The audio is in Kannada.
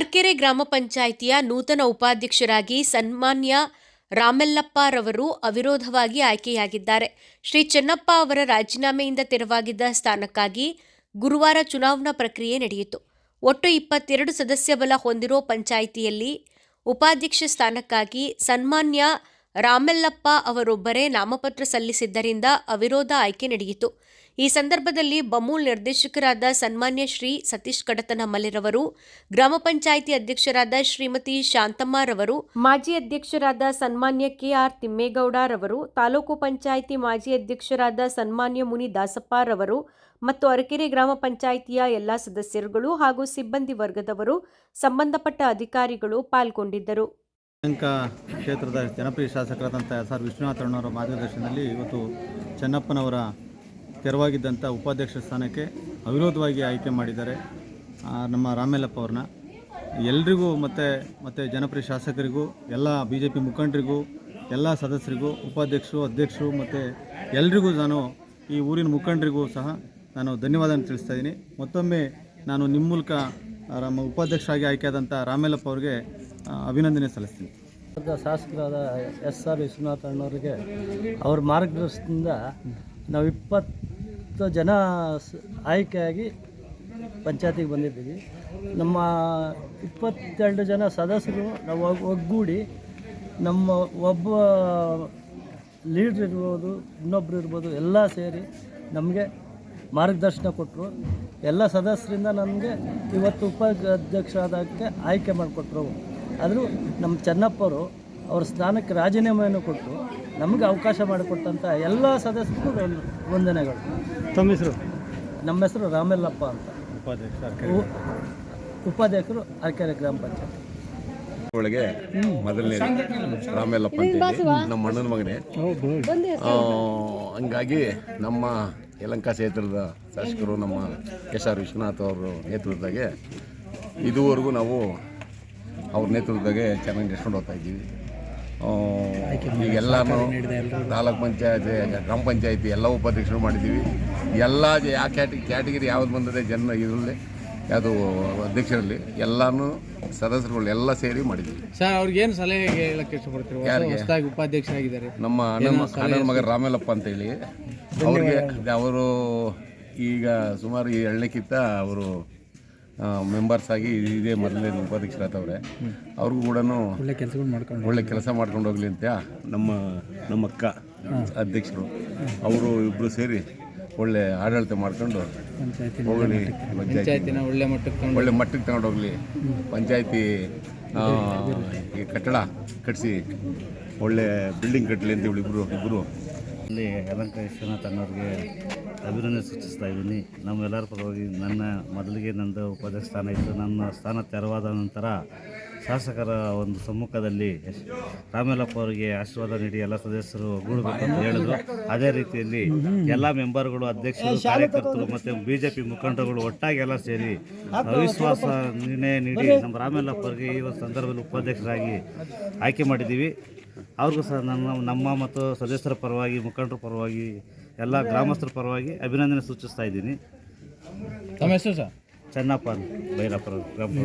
ಅರ್ಕೆರೆ ಗ್ರಾಮ ಪಂಚಾಯಿತಿಯ ನೂತನ ಉಪಾಧ್ಯಕ್ಷರಾಗಿ ಸನ್ಮಾನ್ಯ ರಾಮೆಲ್ಲಪ್ಪರವರು ಅವಿರೋಧವಾಗಿ ಆಯ್ಕೆಯಾಗಿದ್ದಾರೆ. ಶ್ರೀ ಚೆನ್ನಪ್ಪ ಅವರ ರಾಜೀನಾಮೆಯಿಂದ ತೆರವಾಗಿದ್ದ ಸ್ಥಾನಕ್ಕಾಗಿ ಗುರುವಾರ ಚುನಾವಣಾ ಪ್ರಕ್ರಿಯೆ ನಡೆಯಿತು. ಒಟ್ಟು ಇಪ್ಪತ್ತೆರಡು ಸದಸ್ಯ ಬಲ ಹೊಂದಿರೋ ಪಂಚಾಯಿತಿಯಲ್ಲಿ ಉಪಾಧ್ಯಕ್ಷ ಸ್ಥಾನಕ್ಕಾಗಿ ಸನ್ಮಾನ್ಯ ರಾಮೆಲ್ಲಪ್ಪ ಅವರೊಬ್ಬರೇ ನಾಮಪತ್ರ ಸಲ್ಲಿಸಿದ್ದರಿಂದ ಅವಿರೋಧ ಆಯ್ಕೆ ನಡೆಯಿತು. ಈ ಸಂದರ್ಭದಲ್ಲಿ ಬಮೂಲ್ ನಿರ್ದೇಶಕರಾದ ಸನ್ಮಾನ್ಯ ಶ್ರೀ ಸತೀಶ್ ಕಡತನಮಲೆರವರು ಗ್ರಾಮ ಪಂಚಾಯಿತಿ ಅಧ್ಯಕ್ಷರಾದ ಶ್ರೀಮತಿ ಶಾಂತಮ್ಮರವರು, ಮಾಜಿ ಅಧ್ಯಕ್ಷರಾದ ಸನ್ಮಾನ್ಯ ಕೆಆರ್ ತಿಮ್ಮೇಗೌಡರವರು, ತಾಲೂಕು ಪಂಚಾಯಿತಿ ಮಾಜಿ ಅಧ್ಯಕ್ಷರಾದ ಸನ್ಮಾನ್ಯ ಮುನಿ ದಾಸಪ್ಪರವರು ಮತ್ತು ಅರಕೆರೆ ಗ್ರಾಮ ಪಂಚಾಯಿತಿಯ ಎಲ್ಲ ಸದಸ್ಯರುಗಳು ಹಾಗೂ ಸಿಬ್ಬಂದಿ ವರ್ಗದವರು ಸಂಬಂಧಪಟ್ಟ ಅಧಿಕಾರಿಗಳು ಪಾಲ್ಗೊಂಡಿದ್ದರು. ಯಲಹಂಕ ಕ್ಷೇತ್ರದ ಜನಪ್ರಿಯ ಶಾಸಕರಾದಂಥ ಎಸ್ ಆರ್ ವಿಶ್ವನಾಥಣ್ಣವರ ಮಾರ್ಗದರ್ಶನದಲ್ಲಿ ಇವತ್ತು ಚೆನ್ನಪ್ಪನವರ ತೆರವಾಗಿದ್ದಂಥ ಉಪಾಧ್ಯಕ್ಷ ಸ್ಥಾನಕ್ಕೆ ಅವಿರೋಧವಾಗಿ ಆಯ್ಕೆ ಮಾಡಿದ್ದಾರೆ ನಮ್ಮ ರಾಮೇಲಪ್ಪ ಅವ್ರನ್ನ. ಎಲ್ರಿಗೂ ಮತ್ತು ಮತ್ತು ಜನಪ್ರಿಯ ಶಾಸಕರಿಗೂ, ಎಲ್ಲ ಬಿ ಜೆ ಪಿ ಮುಖಂಡರಿಗೂ, ಎಲ್ಲ ಸದಸ್ಯರಿಗೂ, ಉಪಾಧ್ಯಕ್ಷರು, ಅಧ್ಯಕ್ಷರು, ಮತ್ತು ಎಲ್ರಿಗೂ ನಾನು ಈ ಊರಿನ ಮುಖಂಡರಿಗೂ ಸಹ ನಾನು ಧನ್ಯವಾದ ತಿಳಿಸ್ತಾ ಇದ್ದೀನಿ. ಮತ್ತೊಮ್ಮೆ ನಾನು ನಿಮ್ಮ ಮೂಲಕ ನಮ್ಮ ಉಪಾಧ್ಯಕ್ಷರಾಗಿ ಆಯ್ಕೆಯಾದಂಥ ರಾಮೇಲಪ್ಪ ಅವರಿಗೆ ಅಭಿನಂದನೆ ಸಲ್ಲಿಸ್ತೀನಿ. ಶಾಸಕರಾದ ಎಸ್ ಆರ್ ವಿಶ್ವನಾಥ ಅಣ್ಣವರಿಗೆ ಅವ್ರ ಮಾರ್ಗದರ್ಶನದಿಂದ ನಾವು ಇಪ್ಪತ್ತು ಜನ ಆಯ್ಕೆಯಾಗಿ ಪಂಚಾಯತಿಗೆ ಬಂದಿದ್ದೀವಿ. ನಮ್ಮ ಇಪ್ಪತ್ತೆರಡು ಜನ ಸದಸ್ಯರು ನಾವು ಒಗ್- ಒಗ್ಗೂಡಿ ನಮ್ಮ ಒಬ್ಬ ಲೀಡ್ರ್ ಇರ್ಬೋದು, ಇನ್ನೊಬ್ರು ಇರ್ಬೋದು ಎಲ್ಲ ಸೇರಿ ನಮಗೆ ಮಾರ್ಗದರ್ಶನ ಕೊಟ್ಟರು ಎಲ್ಲ ಸದಸ್ಯರಿಂದ ನನಗೆ ಇವತ್ತು ಉಪಾಧ್ಯಕ್ಷರಾದಕ್ಕೆ ಆಯ್ಕೆ ಮಾಡಿಕೊಟ್ರು. ಆದರೂ ನಮ್ಮ ಚೆನ್ನಪ್ಪರು ಅವ್ರ ಸ್ಥಾನಕ್ಕೆ ರಾಜೀನಾಮೆಯನ್ನು ಕೊಟ್ಟು ನಮಗೆ ಅವಕಾಶ ಮಾಡಿಕೊಟ್ಟಂಥ ಎಲ್ಲ ಸದಸ್ಯರಿಗೂ ವಂದ- ವಂದನೆಗಳು. ತಮ್ಮ ಹೆಸರು? ನಮ್ಮ ಹೆಸರು ರಾಮಲ್ಲಪ್ಪ ಅಂತ. ಉಪಾಧ್ಯಕ್ಷ ಉ- ಉಪಾಧ್ಯಕ್ಷರು ಅರಕೆರೆ ಗ್ರಾಮ ಪಂಚಾಯತ್. ಒಳಗೆ ಮೊದಲನೇ ರಾಮೆಲ್ಲಪ್ಪ ನಮ್ಮ ಅಣ್ಣನ ಮಗನೇ. ಹಂಗಾಗಿ ನಮ್ಮ ಯಲಂಕ ಕ್ಷೇತ್ರದ ಶಾಸಕರು ನಮ್ಮ ಎಸ್ ಆರ್ ವಿಶ್ವನಾಥ್ ಅವರು ನೇತೃತ್ವದಾಗೆ ಇದುವರೆಗೂ ನಾವು ಅವ್ರ ನೇತೃತ್ವದಾಗೆ ಚೆನ್ನಾಗಿ ನಡೆಸ್ಕೊಂಡು ಹೋಗ್ತಾ ಇದ್ದೀವಿ. ಆ, ಈಗ ಎಲ್ಲನೂ ತಾಲೂಕ್ ಪಂಚಾಯತಿ ಗ್ರಾಮ ಪಂಚಾಯತಿ ಎಲ್ಲ ಉಪಾಧ್ಯಕ್ಷರು ಮಾಡಿದ್ದೀವಿ. ಎಲ್ಲ ಯಾವ ಕ್ಯಾಟಿ ಕ್ಯಾಟಗಿರಿ ಯಾವ್ದು ಬಂದಿದೆ ಜನ ಇದರಲ್ಲಿ. ಯಾವುದು ಅಧ್ಯಕ್ಷರಲ್ಲಿ ಎಲ್ಲನೂ ಸದಸ್ಯರುಗಳು ಎಲ್ಲ ಸೇರಿ ಮಾಡಿದ್ದೀವಿ ಸರ್ ಅವ್ರಿಗೇನು ಸಲಹೆ ಹೇಳಕ್ಕೆ ಇಷ್ಟಪಡ್ತೀರಿ? ಯಾರಿಗೆ? ಹೊಸದಾಗಿ ಉಪಾಧ್ಯಕ್ಷರಾಗಿದ್ದಾರೆ. ನಮ್ಮ ಅಣ್ಣನ ಅಣ್ಣನ ಮಗ ರಾಮೇಲಪ್ಪ ಅಂತೇಳಿ. ಅವ್ರಿಗೆ ಅವರು ಈಗ ಸುಮಾರು ಈ ಎಳ್ಳಕ್ಕಿಂತ ಅವರು ಮೆಂಬರ್ಸ್ ಆಗಿ ಇದೇ ಮೊದಲನೇ ಉಪಾಧ್ಯಕ್ಷರಾದವ್ರೆ. ಅವ್ರಿಗೂ ಕೂಡ ಒಳ್ಳೆ ಕೆಲಸ ಮಾಡ್ಕೊಂಡು ಒಳ್ಳೆ ಕೆಲಸ ಮಾಡ್ಕೊಂಡು ಹೋಗ್ಲಿ ಅಂತ ನಮ್ಮ ನಮ್ಮ ಅಕ್ಕ ಅಧ್ಯಕ್ಷರು. ಅವರು ಇಬ್ಬರು ಸೇರಿ ಒಳ್ಳೆ ಆಡಳಿತ ಮಾಡ್ಕೊಂಡು ಪಂಚಾಯತಿ ಹೋಗಲಿ ಪಂಚಾಯತಿ. ಪಂಚಾಯತಿನ ಒಳ್ಳೆ ಮಟ್ಟಕ್ಕೆ ತಗೊಂಡು ಒಳ್ಳೆ ಮಟ್ಟಕ್ಕೆ ತಗೊಂಡು ಹೋಗಲಿ. ಪಂಚಾಯತಿ ಆ, ಈ ಕಟ್ಟಡ ಕಟ್ಟಿಸಿ ಒಳ್ಳೆ ಬಿಲ್ಡಿಂಗ್ ಕಟ್ಟಲಿ ಅಂತ ಹೇಳಿ ಇಬ್ಬರು ಇಬ್ಬರು ಇಲ್ಲಿ ಯಲಂಕ ವಿಶ್ವನಾಥ್ ಅನ್ನೋರಿಗೆ ಅಭಿನಂದನೆ ಸೂಚಿಸ್ತಾ ಇದ್ದೀನಿ. ನಮ್ಮೆಲ್ಲರ ಪರವಾಗಿ ನನ್ನ ಮೊದಲಿಗೆ ನಂದು ಉಪಾಧ್ಯಕ್ಷ ಸ್ಥಾನ ಇತ್ತು. ನನ್ನ ಸ್ಥಾನ ತೆರವಾದ ನಂತರ ಶಾಸಕರ ಒಂದು ಸಮ್ಮುಖದಲ್ಲಿ ರಾಮೇಲಪ್ಪ ಅವರಿಗೆ ಆಶೀರ್ವಾದ ನೀಡಿ ಎಲ್ಲ ಸದಸ್ಯರು ಒಗ್ಗೂಡಬೇಕು ಅಂತ ಹೇಳಿದ್ರು. ಅದೇ ರೀತಿಯಲ್ಲಿ ಎಲ್ಲ ಮೆಂಬರ್ಗಳು ಅಧ್ಯಕ್ಷರು ಕಾರ್ಯಕರ್ತರು ಮತ್ತು ಬಿ ಜೆ ಪಿ ಮುಖಂಡರುಗಳು ಒಟ್ಟಾಗಿ ಎಲ್ಲ ಸೇರಿ ಅವಿಶ್ವಾಸ ನಿರ್ಣಯ ನೀಡಿ ನಮ್ಮ ರಾಮೇಲಪ್ಪ ಅವರಿಗೆ ಈ ಒಂದು ಸಂದರ್ಭದಲ್ಲಿ ಉಪಾಧ್ಯಕ್ಷರಾಗಿ ಆಯ್ಕೆ ಮಾಡಿದ್ದೀವಿ. ಅವ್ರಿಗೂ ಸಹ ನನ್ನ ನಮ್ಮ ಮತ್ತು ಸದಸ್ಯರ ಪರವಾಗಿ ಮುಖಂಡರ ಪರವಾಗಿ ಎಲ್ಲ ಗ್ರಾಮಸ್ಥರ ಪರವಾಗಿ ಅಭಿನಂದನೆ ಸೂಚಿಸ್ತಾ ಇದ್ದೀನಿ. ಚೆನ್ನಪ್ಪ ಬೈರಪ್ಪ ಗ್ರಾಮ